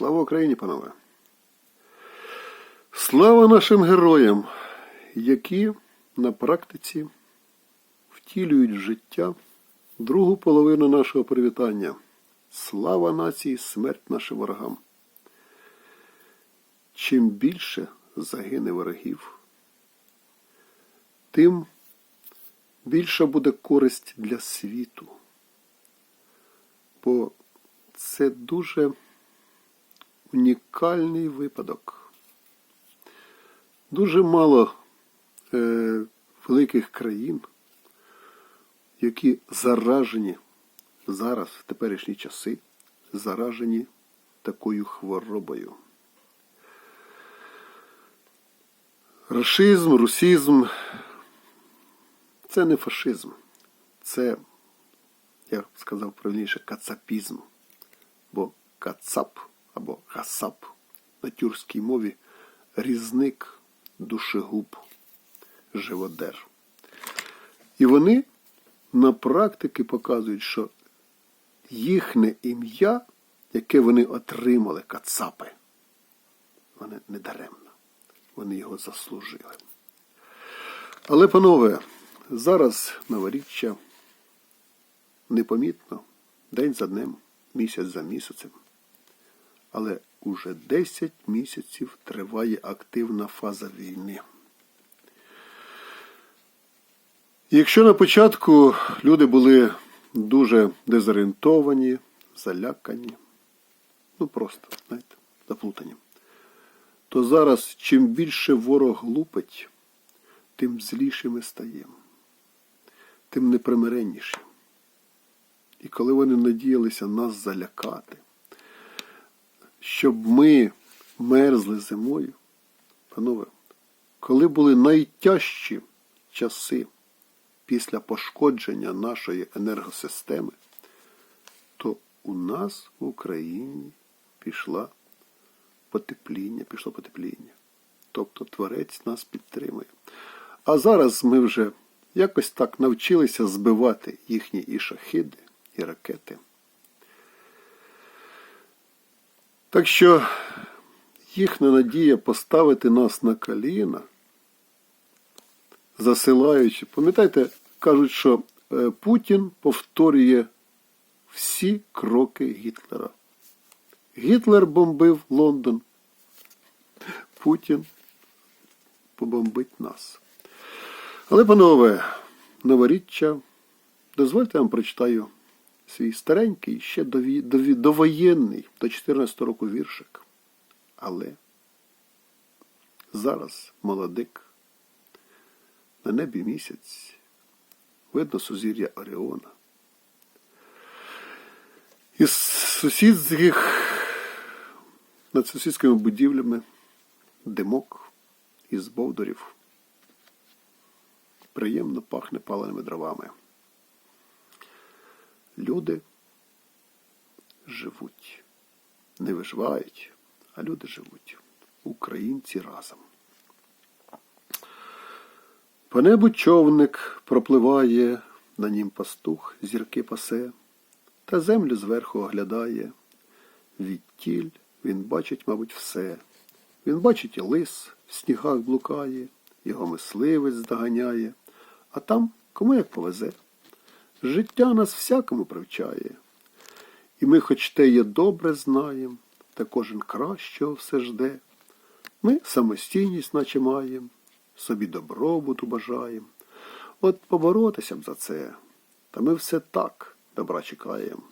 Слава Україні, панове! Слава нашим героям, які на практиці втілюють в життя другу половину нашого привітання. Слава нації, смерть нашим ворогам. Чим більше загине ворогів, тим більша буде користь для світу. Бо це дуже унікальний випадок. Дуже мало е, великих країн, які заражені зараз, в теперішні часи, заражені такою хворобою. Рашизм, русизм це не фашизм, це, я сказав правильніше, кацапізм. Бо кацап або гасап на тюркській мові різник, душегуб, живодер. І вони на практиці показують, що їхнє ім'я, яке вони отримали, кацапи, вони не даремно. Вони його заслужили. Але, панове, зараз новоріччя непомітно, день за днем, місяць за місяцем. Але уже 10 місяців триває активна фаза війни. Якщо на початку люди були дуже дезорієнтовані, залякані, ну просто, знаєте, заплутані, то зараз чим більше ворог лупить, тим зліше ми стаємо, тим непримиреннішим. І коли вони надіялися нас залякати, щоб ми мерзли зимою, панове, коли були найтяжчі часи після пошкодження нашої енергосистеми, то у нас в Україні пішла потепління, пішло потепління. Тобто Творець нас підтримує. А зараз ми вже якось так навчилися збивати їхні і шахиди, і ракети. Так що їхня надія поставити нас на коліна, засилаючи, пам'ятаєте, кажуть, що е, Путін повторює всі кроки Гітлера. Гітлер бомбив Лондон. Путін побомбить нас. Але, панове, новоріччя, дозвольте я вам прочитаю свій старенький, ще дові, дові, довоєнний, до 14 року віршик. Але зараз молодик, на небі місяць, видно сузір'я Оріона. Із сусідських, над сусідськими будівлями димок із бовдурів. Приємно пахне паленими дровами. Люди живуть. Не виживають, а люди живуть. Українці разом. По небу човник пропливає, на нім пастух зірки пасе, та землю зверху оглядає. Відтіль він бачить, мабуть, все. Він бачить і лис в снігах блукає, його мисливець здоганяє, а там кому як повезе. Життя нас всякому привчає. І ми, хоч те є добре знаєм, та кожен кращого все жде. Ми самостійність наче маєм, собі добробуту бажаєм. От поборотися б за це, та ми все так добра чекаєм.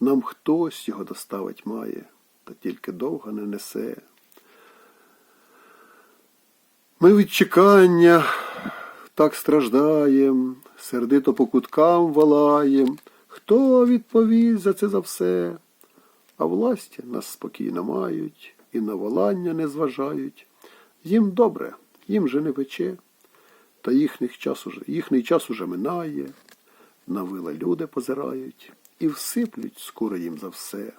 Нам хтось його доставить має, та тільки довго не несе. Ми від чекання так страждаєм, сердито по куткам валаєм. Хто відповість за це за все? А власті нас спокійно мають і на волання не зважають. Їм добре, їм же не пече, та їхніх час уже, їхній час уже минає, на вила люди позирають і всиплють скоро їм за все.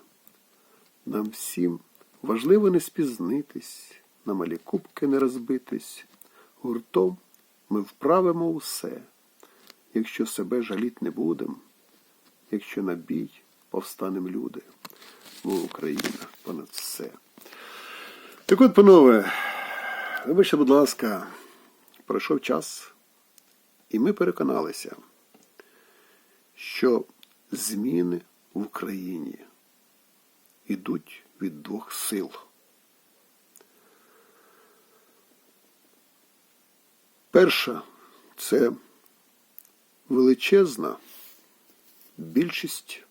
Нам всім важливо не спізнитись, на малі кубки не розбитись. Гуртом ми вправимо усе, якщо себе жаліть не будем, якщо на бій повстанем люди. бо Україна понад все. Так от, панове, вибачте, будь ласка, пройшов час, і ми переконалися, що зміни в Україні йдуть від двох сил. Перша це величезна більшість,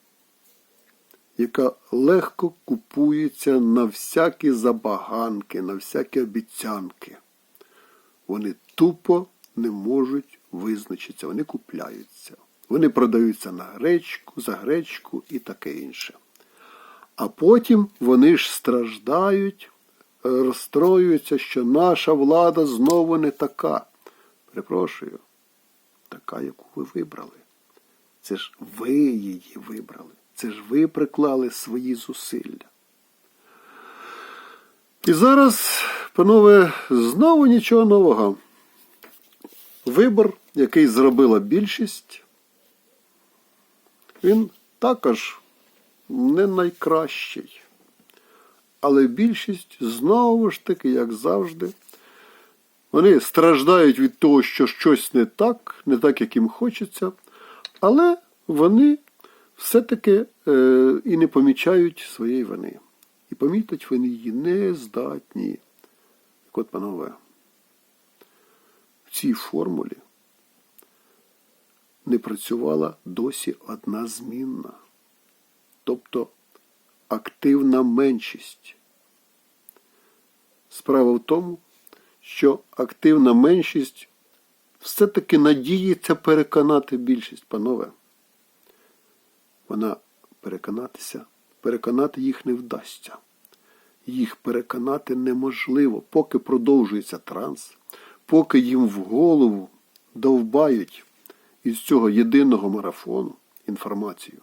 яка легко купується на всякі забаганки, на всякі обіцянки. Вони тупо не можуть визначитися, вони купляються. Вони продаються на гречку, за гречку і таке інше. А потім вони ж страждають, розстроюються, що наша влада знову не така. Перепрошую, така, яку ви вибрали. Це ж ви її вибрали. Це ж ви приклали свої зусилля. І зараз, панове, знову нічого нового. Вибор, який зробила більшість, він також не найкращий. Але більшість знову ж таки, як завжди, вони страждають від того, що щось не так, не так, як їм хочеться, але вони все-таки е, і не помічають своєї вини. І помітить вони її не здатні. Так от, панове, в цій формулі не працювала досі одна змінна, тобто активна меншість. Справа в тому, що активна меншість все-таки надіється переконати більшість, панове. Вона переконатися, переконати їх не вдасться. Їх переконати неможливо, поки продовжується транс, поки їм в голову довбають із цього єдиного марафону інформацію,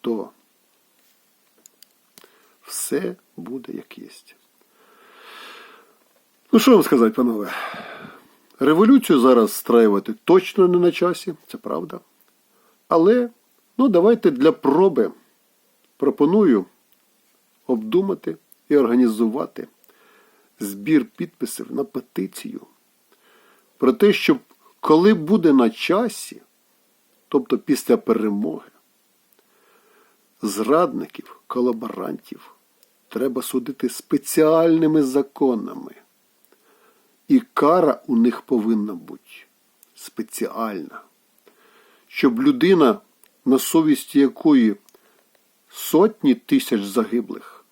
то все буде як єсть. Ну, що вам сказати, панове? Революцію зараз страювати точно не на часі, це правда. Але, ну, давайте для проби пропоную обдумати і організувати збір підписів на петицію про те, щоб коли буде на часі, тобто після перемоги, зрадників, колаборантів треба судити спеціальними законами. І кара у них повинна бути спеціальна, щоб людина, на совісті якої сотні тисяч загиблих,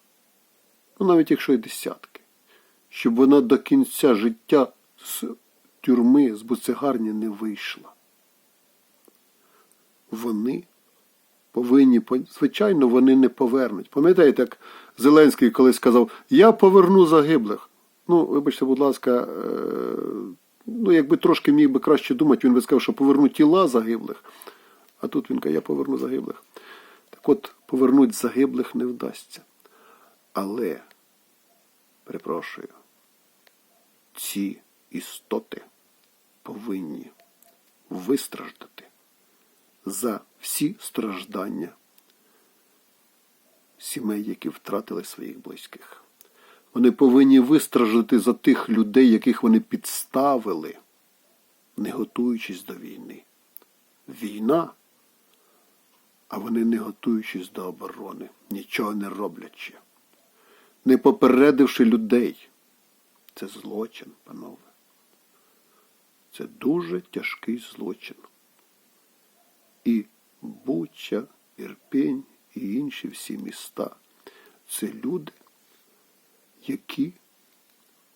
ну навіть якщо й десятки, щоб вона до кінця життя з тюрми, з буцегарні не вийшла. Вони повинні, звичайно, вони не повернуть. Пам'ятаєте, як Зеленський колись сказав, я поверну загиблих. Ну, вибачте, будь ласка, е, ну, якби трошки міг би краще думати, він би сказав, що поверну тіла загиблих. А тут він каже, я поверну загиблих. Так от, повернути загиблих не вдасться. Але, перепрошую, ці істоти повинні вистраждати за всі страждання сімей, які втратили своїх близьких. Вони повинні вистраждати за тих людей, яких вони підставили, не готуючись до війни. Війна, а вони не готуючись до оборони, нічого не роблячи, не попередивши людей. Це злочин, панове. Це дуже тяжкий злочин. І Буча, Ірпінь і інші всі міста це люди, які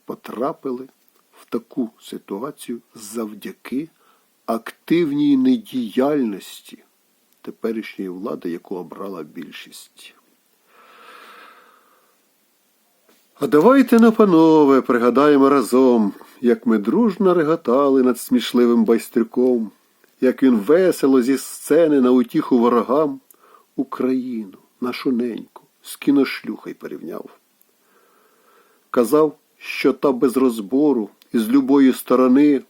потрапили в таку ситуацію завдяки активній недіяльності теперішньої влади, яку обрала більшість. А давайте на панове пригадаємо разом, як ми дружно реготали над смішливим байстрюком, як він весело зі сцени на утіху ворогам Україну, нашу неньку, з кіношлюхой порівняв. Казав, що та без розбору із любої сторони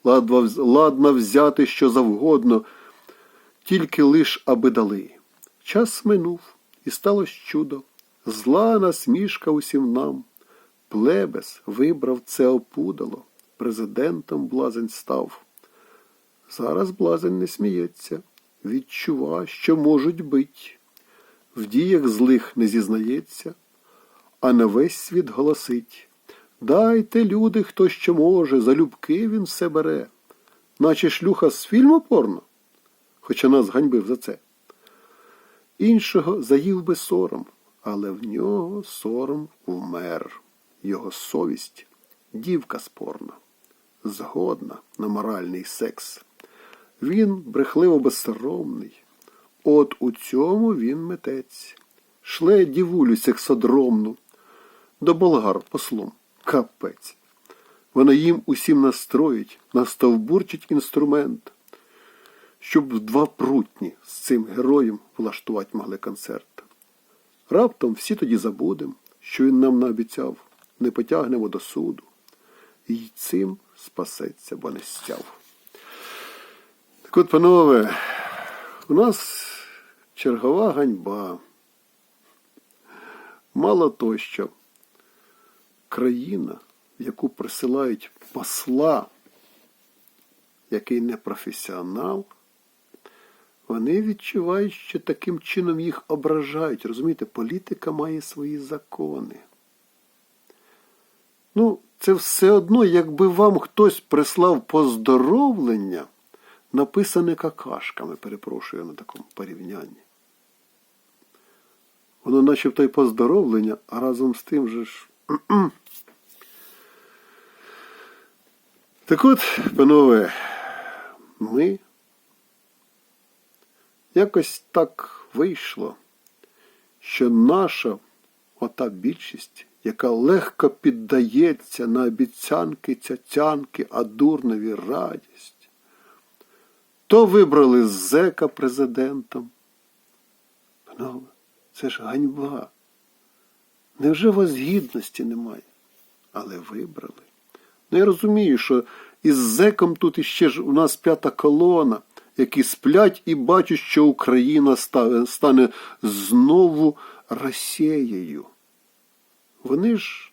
ладна взяти що завгодно, тільки лиш аби дали. Час минув, і сталося чудо. Зла насмішка усім нам. Плебес вибрав це опудало, президентом блазень став. Зараз блазень не сміється, відчува, що можуть бить. В діях злих не зізнається, а на весь світ голосить. Дайте, люди, хто що може, залюбки він все бере, наче шлюха з фільму порно, хоча нас ганьбив за це. Іншого заїв би сором, але в нього сором вмер. Його совість дівка спорна, згодна на моральний секс. Він брехливо безсоромний. От у цьому він митець. Шле дівулю сексодромну до болгар послом. Капець. Вона їм усім настроїть, настовбурчить інструмент, щоб два прутні з цим героєм влаштувати могли концерт. Раптом всі тоді забудем, що він нам наобіцяв, не потягнемо до суду. І цим спасеться, бо не стяв. Так от, панове, у нас чергова ганьба. Мало то, що країна, в яку присилають посла, який не професіонал, вони відчувають, що таким чином їх ображають. Розумієте, політика має свої закони. Ну, це все одно, якби вам хтось прислав поздоровлення, написане какашками, перепрошую на такому порівнянні. Воно начебто й поздоровлення, а разом з тим же ж. Так от, панове, ми якось так вийшло, що наша ота більшість, яка легко піддається на обіцянки, цяцянки, а дурнові радість, то вибрали зека президентом. Панове, це ж ганьба. Невже у вас гідності немає? Але вибрали. Ну, я розумію, що із зеком тут іще ж у нас п'ята колона, які сплять і бачать, що Україна стане знову Росією. Вони ж,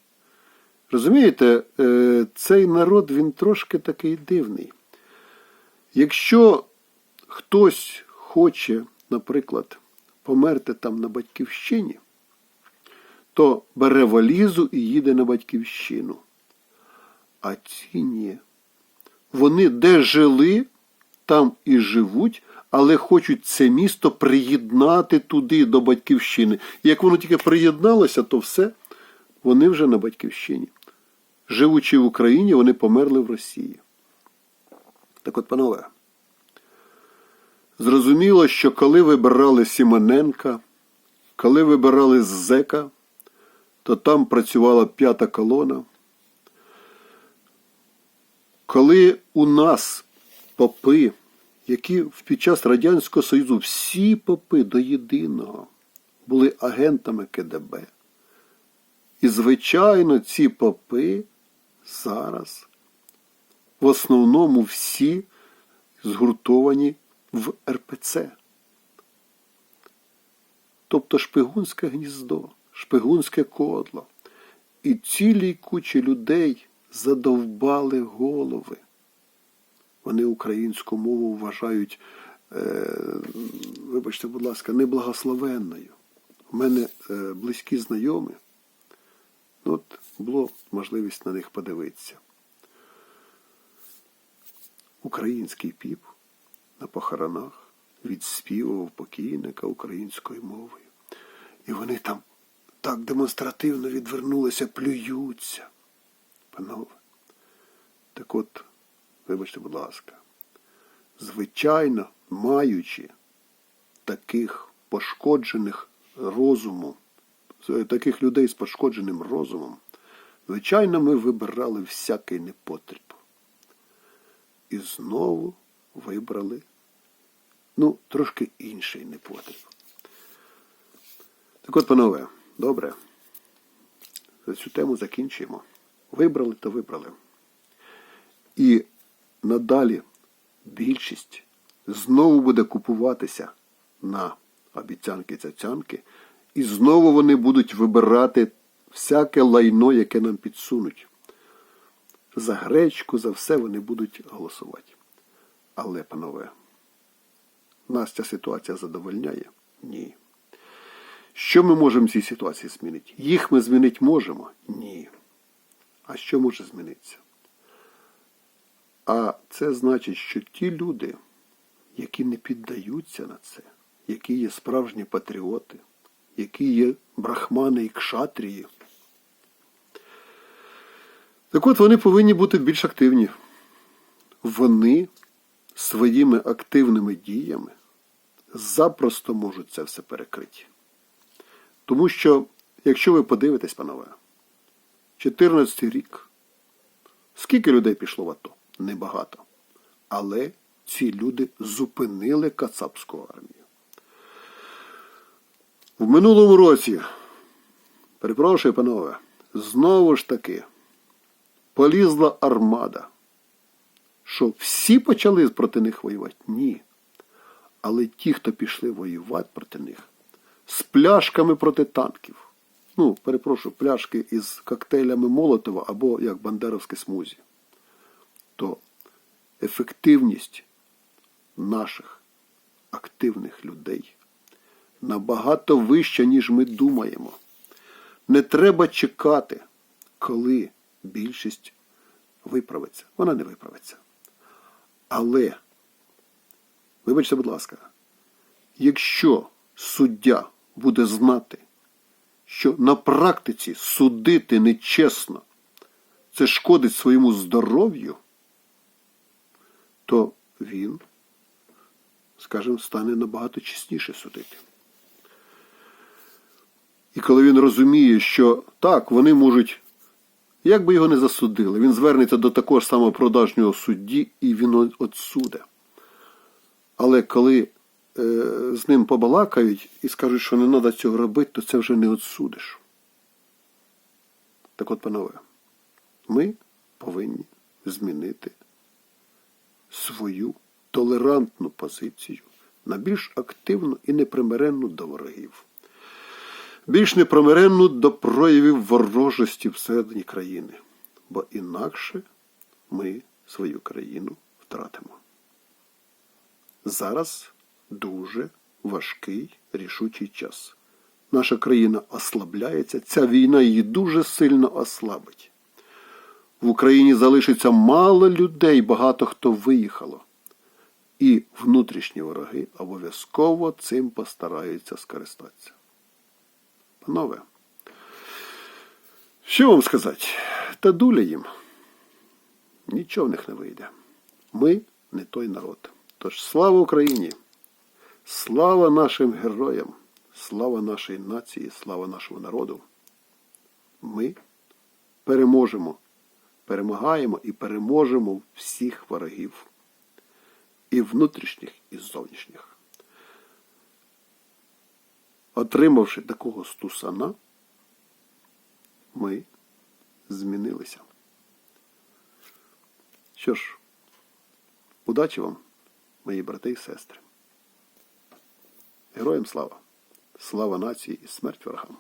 розумієте, е, цей народ, він трошки такий дивний. Якщо хтось хоче, наприклад, померти там на батьківщині, то бере валізу і їде на батьківщину. А ці ні. Вони де жили, там і живуть, але хочуть це місто приєднати туди до батьківщини. І як воно тільки приєдналося, то все, вони вже на батьківщині. Живучи в Україні, вони померли в Росії. Так от, панове, зрозуміло, що коли вибирали Сімоненка, коли вибирали Зека, то там працювала п'ята колона. Коли у нас попи, які під час Радянського Союзу всі попи до єдиного були агентами КДБ. І, звичайно, ці попи зараз в основному всі згуртовані в РПЦ. Тобто шпигунське гніздо, шпигунське кодло. І цілій кучі людей задовбали голови. Вони українську мову вважають, е, вибачте, будь ласка, неблагословенною. У мене е, близькі знайомі. Ну, От було можливість на них подивитися. Український піп на похоронах відспівував покійника українською мовою. І вони там так демонстративно відвернулися, плюються. Панове. Так от, вибачте, будь ласка, звичайно, маючи таких пошкоджених розумом, таких людей з пошкодженим розумом, звичайно, ми вибирали всякий непотріб. І знову вибрали, ну, трошки інший непотріб. Так от, панове, добре. За цю тему закінчуємо. Вибрали, то вибрали. І надалі більшість знову буде купуватися на обіцянки цяцянки І знову вони будуть вибирати всяке лайно, яке нам підсунуть. За гречку, за все вони будуть голосувати. Але, панове, нас ця ситуація задовольняє? Ні. Що ми можемо в цій ситуації змінити? Їх ми змінити можемо? Ні. А що може змінитися? А це значить, що ті люди, які не піддаються на це, які є справжні патріоти, які є брахмани і кшатрії, так от вони повинні бути більш активні. Вони своїми активними діями запросто можуть це все перекрити. Тому що, якщо ви подивитесь, панове, 14 рік, скільки людей пішло в АТО? Небагато. Але ці люди зупинили Кацапську армію. В минулому році, перепрошую, панове, знову ж таки полізла армада. Що всі почали проти них воювати? Ні. Але ті, хто пішли воювати проти них, з пляшками проти танків. Ну, перепрошую, пляшки із коктейлями Молотова або як бандеровське смузі. То ефективність наших активних людей набагато вища, ніж ми думаємо. Не треба чекати, коли більшість виправиться. Вона не виправиться. Але, вибачте, будь ласка, якщо суддя буде знати, що на практиці судити нечесно, це шкодить своєму здоров'ю, то він, скажімо, стане набагато чесніше судити. І коли він розуміє, що так, вони можуть, як би його не засудили, він звернеться до такого ж самого продажнього судді і він отсуде. Але коли з ним побалакають і скажуть, що не треба цього робити, то це вже не отсудиш. Так от, панове, ми повинні змінити свою толерантну позицію на більш активну і непримиренну до ворогів, більш непримиренну до проявів ворожості всередині країни, бо інакше ми свою країну втратимо. Зараз дуже важкий рішучий час. Наша країна ослабляється, ця війна її дуже сильно ослабить. В Україні залишиться мало людей, багато хто виїхало. І внутрішні вороги обов'язково цим постараються скористатися. Панове, що вам сказати? Та дуля їм. Нічого в них не вийде. Ми не той народ. Тож слава Україні! Слава нашим героям! Слава нашій нації, слава нашому народу! Ми переможемо, перемагаємо і переможемо всіх ворогів. І внутрішніх, і зовнішніх. Отримавши такого стусана, ми змінилися. Що ж, удачі вам, мої брати і сестри. Героям слава! Слава нації і смерть ворогам!